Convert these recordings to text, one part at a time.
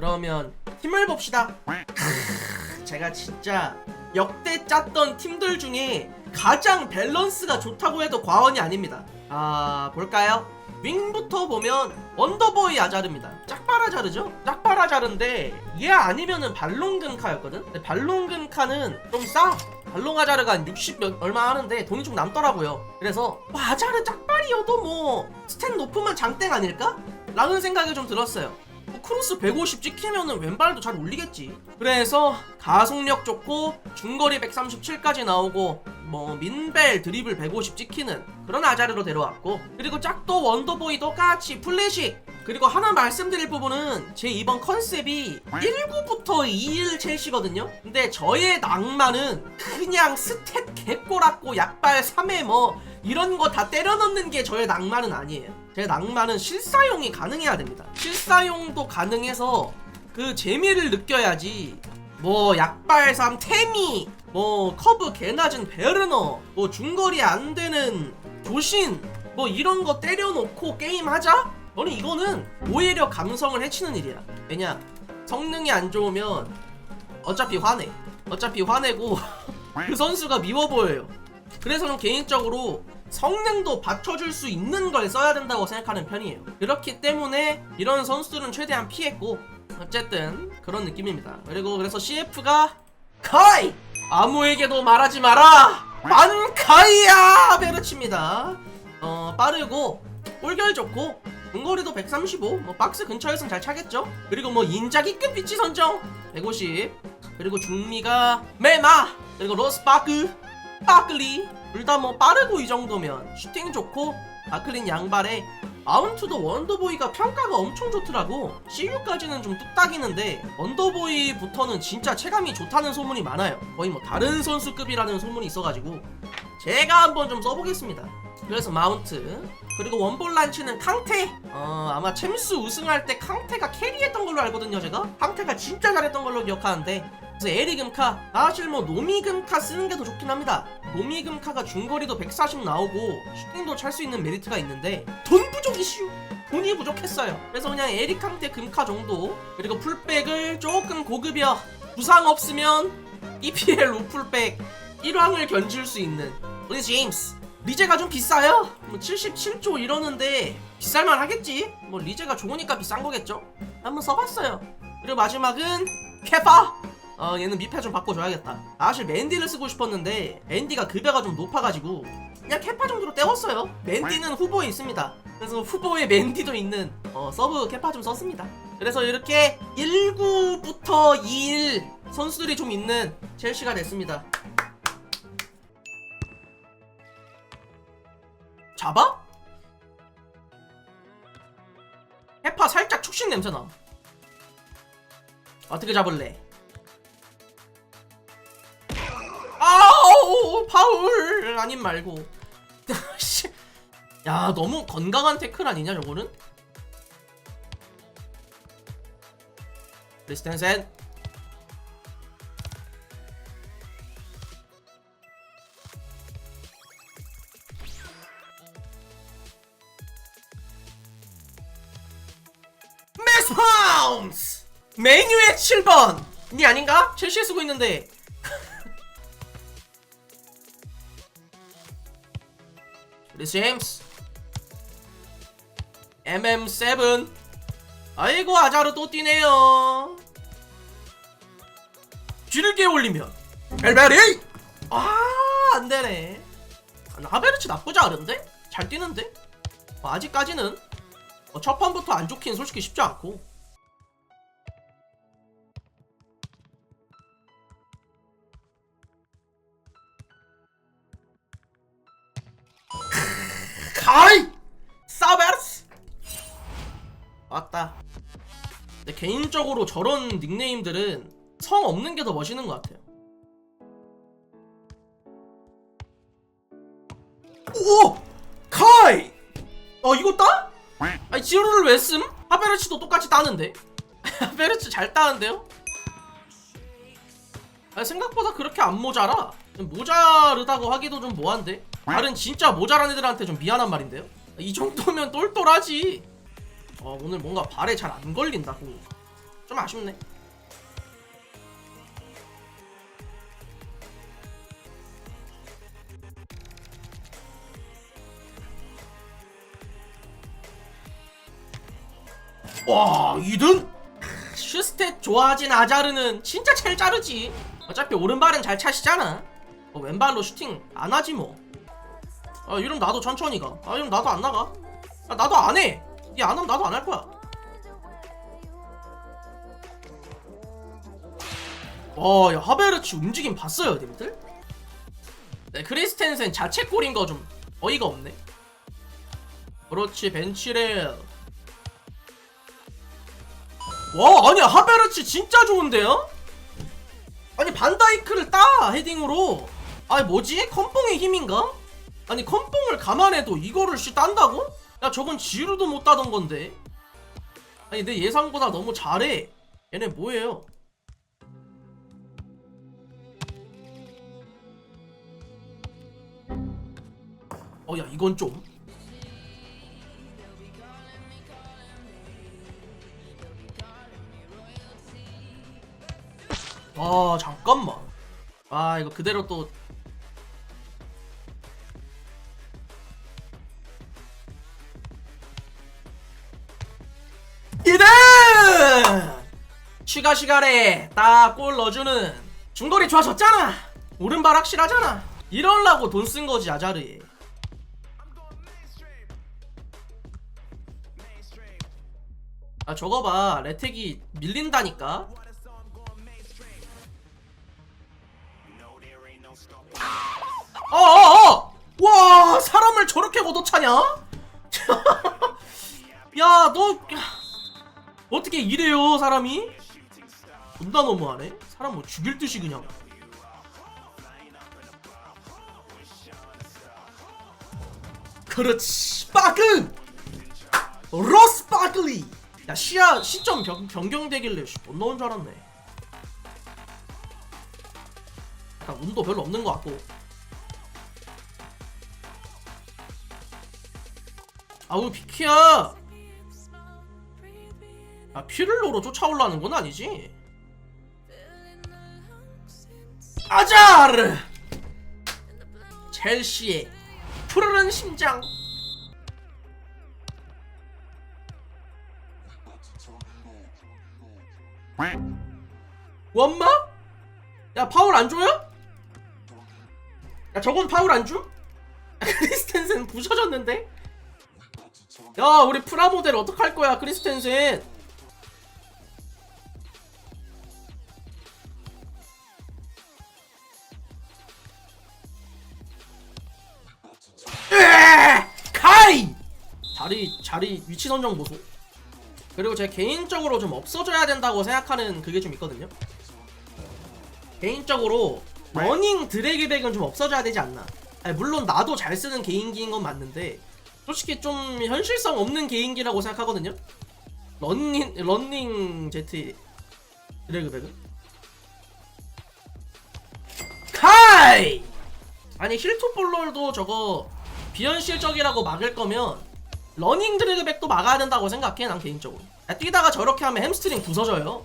그러면 팀을 봅시다. 제가 진짜 역대 짰던 팀들 중에 가장 밸런스가 좋다고 해도 과언이 아닙니다. 아 볼까요? 윙부터 보면 원더보이 아자르입니다. 짝바라자르죠? 짝바라자르인데 얘 아니면은 발롱근카였거든? 발롱근카는 좀 싸. 발롱아자르가 한 60 몇, 얼마 하는데 돈이 좀 남더라고요. 그래서 뭐 아자르 짝발이어도 뭐 스탠 높으면 장땡 아닐까? 라는 생각이 좀 들었어요. 뭐 크로스 150 찍히면은 왼발도 잘 올리겠지. 그래서 가속력 좋고 중거리 137까지 나오고 뭐 민벨 드리블 150 찍히는 그런 아자르로 데려왔고 그리고 짝도 원더보이 똑같이 플래시 그리고 하나 말씀드릴 부분은 제 이번 컨셉이 1구부터 2일 첼시거든요. 근데 저의 낭만은 그냥 스탯 개꼬락고 약발 3회 뭐 이런 거 다 때려 넣는 게 저의 낭만은 아니에요. 제 낭만은 실사용이 가능해야 됩니다. 실사용도 가능해서 그 재미를 느껴야지. 뭐 약발삼 태미, 뭐 커브 개 낮은 베르너, 뭐 중거리 안 되는 조신, 뭐 이런 거 때려놓고 게임 하자? 저는 이거는 오히려 감성을 해치는 일이야. 왜냐 성능이 안 좋으면 어차피 화내. 어차피 화내고 그 선수가 미워 보여요. 그래서 저는 개인적으로 성능도 받쳐줄 수 있는 걸 써야 된다고 생각하는 편이에요. 그렇기 때문에 이런 선수들은 최대한 피했고 어쨌든 그런 느낌입니다. 그리고 그래서 CF가 카이! 아무에게도 말하지 마라! 반카이야! 베르치입니다. 어 빠르고 골결 좋고 중거리도 135, 뭐 박스 근처에선 잘 차겠죠. 그리고 뭐 인자기급 위치 선정! 150, 그리고 중미가 메마, 그리고 로스 바크, 바클리 둘 다 뭐 빠르고 이 정도면 슈팅 좋고 바클린 양발에 마운트도 원더보이가 평가가 엄청 좋더라고. CU까지는 좀 뚝딱이는데 원더보이부터는 진짜 체감이 좋다는 소문이 많아요. 거의 뭐 다른 선수급이라는 소문이 있어가지고 제가 한번 좀 써보겠습니다. 그래서 마운트 그리고 원볼 란치는 캉테. 어 아마 챔스 우승할 때 캉테가 캐리했던 걸로 알거든요 제가. 캉테가 진짜 잘했던 걸로 기억하는데 그래서 에리금카 사실 뭐 노미금카 쓰는 게 더 좋긴 합니다. 노미금카가 중거리도 140 나오고 슈팅도 찰 수 있는 메리트가 있는데 돈 부족 이슈! 돈이 부족했어요. 그래서 그냥 에리캉테 금카 정도 그리고 풀백을 조금 고급이어 부상 없으면 EPL 로풀백 1왕을 견줄 수 있는. 우리 제임스 리제가 좀 비싸요? 뭐 77조 이러는데 비쌀만 하겠지? 뭐 리제가 좋으니까 비싼 거겠죠? 한번 써봤어요. 그리고 마지막은 케파 어 얘는 미패 좀 바꿔줘야겠다. 사실 맨디를 쓰고 싶었는데 맨디가 급여가 좀 높아가지고 그냥 케파 정도로 때웠어요. 맨디는 후보에 있습니다. 그래서 후보에 맨디도 있는 어, 서브 케파 좀 썼습니다. 그래서 이렇게 1구부터 2일 선수들이 좀 있는 첼시가 됐습니다. 잡아? 해파 살짝 축식 냄새나. 어떻게 잡을래? 파울 아님 말고 씨. 야 너무 건강한 태클 아니냐 저거는? 크리스텐센 메스 파운스 메뉴의 7번 니 아닌가? 첼시에 쓰고 있는데 리스 제임스. MM7 아이고 아자르 또 뛰네요. 길게 올리면. 벨베리! 아 안되네. 나베르치 나쁘지 않은데? 잘 뛰는데? 뭐 아직까지는 어, 첫 판부터 안 좋긴 솔직히 쉽지 않고 가이 사베르스 맞다 근데 개인적으로 저런 닉네임들은 성 없는 게 더 멋있는 것 같아요 오! 카이! 어 이거 따? 아니 지오르를 왜 씀? 하베르치도 똑같이 따는데 하베르치 잘 따는데요? 아니 생각보다 그렇게 안 모자라 모자르다고 하기도 좀 뭐한데 다른 진짜 모자란 애들한테 좀 미안한 말인데요? 이 정도면 똘똘하지. 어, 오늘 뭔가 발에 잘 안 걸린다 공좀 아쉽네. 와 2등? 슈스탯 좋아하진 아자르는 진짜 첼 자르지. 어차피 오른발은 잘 차시잖아. 뭐 왼발로 슈팅 안 하지 뭐 아, 이러면 나도 천천히 가. 아, 이러면 나도 안 나가. 아, 나도 안 해. 이안 하면 나도 안 할 거야. 와, 야, 하베르치 움직임 봤어요, 님들? 네, 크리스텐센 자책골인 거 좀 어이가 없네. 그렇지, 벤치레. 와, 아니야, 하베르치 진짜 좋은데요? 아니, 반다이크를 따, 헤딩으로. 아니, 뭐지? 컴뽕의 힘인가? 아니 컴뽕을 감안해도 이거를 씨 딴다고? 야 저건 지루도 못 따던 건데. 아니 내 예상보다 너무 잘해. 얘네 뭐예요? 어 야 이건 좀. 아 잠깐만. 아 이거 그대로 또 추가 시간에 딱 골 넣어주는 중거리 좋아졌잖아. 오른발 확실하잖아. 이럴라고 돈 쓴 거지 아자르에 아 저거 봐. 레텍이 밀린다니까. 어어어! 와 사람을 저렇게 걷어차냐? 야너 어떻게 이래요 사람이? 존나 너무하네. 사람 뭐 죽일 듯이 그냥. 그렇지. 빠그 로스 빠글리! 야 시야 시점 변, 변경되길래 씨, 못 넣은 줄 알았네. 약간 운도 별로 없는 것 같고. 아우 비키야! 아 피를로로 쫓아올라는 건 아니지 아자르 첼시의 푸르른 심장 원마? 야 파울 안 줘요? 야 저건 파울 안 줘? 크리스텐센 부셔졌는데? 야 우리 프라모델 어떡할 거야 크리스텐센 카이! 자리 자리 위치 선정 보소. 그리고 제가 개인적으로 좀 없어져야 된다고 생각하는 그게 좀 있거든요. 개인적으로 러닝 드래그백은 좀 없어져야 되지 않나. 아니, 물론 나도 잘 쓰는 개인기인 건 맞는데 솔직히 좀 현실성 없는 개인기라고 생각하거든요. 런닝 런닝 제트 드래그백은? 카이! 아니 힐투볼롤도 저거 비현실적이라고 막을 거면 러닝 드래그백도 막아야 된다고 생각해 난 개인적으로 야, 뛰다가 저렇게 하면 햄스트링 부서져요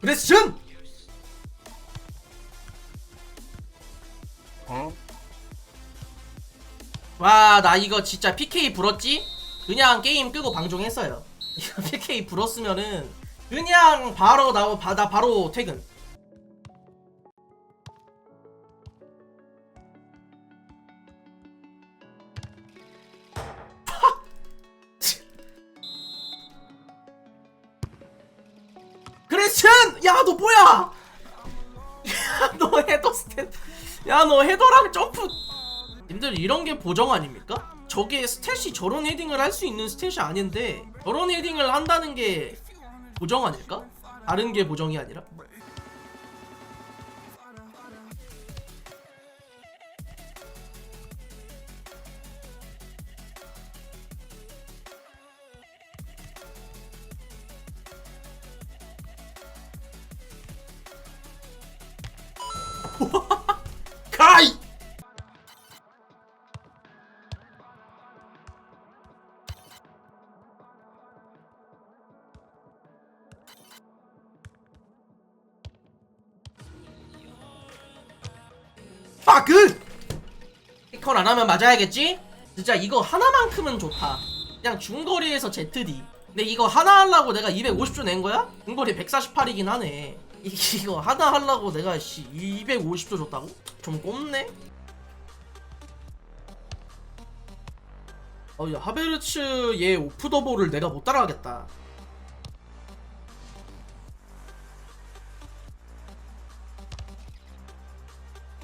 그레스션! 와, 나 이거 진짜 PK 불었지? 그냥 게임 끄고 방종했어요. 이거 PK 불었으면은 그냥 바로 나, 바, 나 바로 퇴근. 그레스션! 야, 너 뭐야? 야, 너 헤더 스탯. 야, 너 헤더랑 점프. 님들 이런 게 보정 아닙니까? 저게 스탯이 저런 헤딩을 할 수 있는 스탯이 아닌데 저런 헤딩을 한다는 게 보정 아닐까? 다른 게 보정이 아니라? 파크 피컨 안 하면 맞아야겠지? 진짜 이거 하나만큼은 좋다 그냥 중거리에서 ZD 근데 이거 하나 하려고 내가 250조 낸 거야? 중거리 148이긴 하네 이- 이거 하나 하려고 내가 씨 250조 줬다고? 좀 꼽네? 어, 야, 하베르츠 얘 오프 더볼을 내가 못 따라가겠다.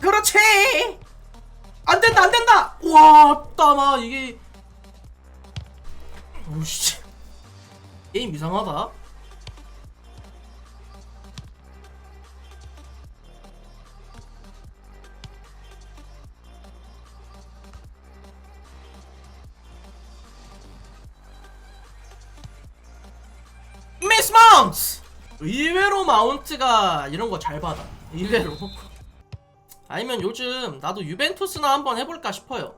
그렇지! 안 된다, 안 된다! 와, 따마, 이게. 오씨. 게임 이상하다. 미스 마운트! 의외로 마운트가 이런 거 잘 받아. 의외로. 아니면 요즘 나도 유벤투스나 한번 해볼까 싶어요.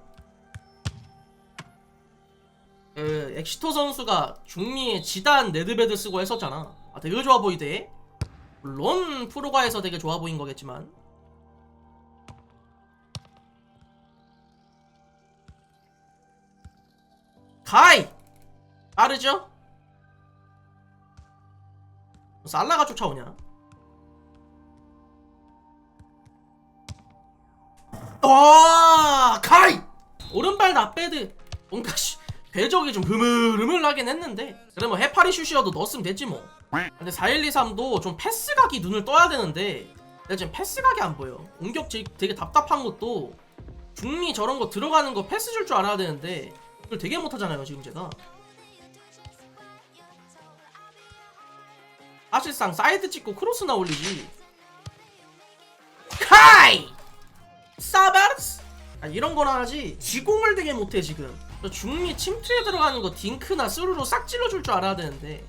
그 엑시토 선수가 중미에 지단 네드베드 쓰고 했었잖아. 아 되게 좋아 보이대. 물론 프로가에서 되게 좋아 보인 거겠지만. 가이 빠르죠? 살라가 쫓아오냐? 와 카이! 오른발 나빼드. 뭔가 씨 궤적이 좀 흐물흐물하긴 했는데. 그래 뭐 해파리 슛이어도 넣었으면 됐지 뭐. 근데 4123도 좀 패스각이 눈을 떠야 되는데 내가 지금 패스각이 안 보여. 공격 제- 되게 답답한 것도 중미 저런 거 들어가는 거 패스 줄 줄 알아야 되는데 그걸 되게 못하잖아요 지금 제가. 사실상 사이드 찍고 크로스나 올리지. 카이 사바르스 아, 이런 거나 하지. 지공을 되게 못해 지금. 저 중미 침투에 들어가는 거 딩크나 스루로 싹 찔러줄 줄 알아야 되는데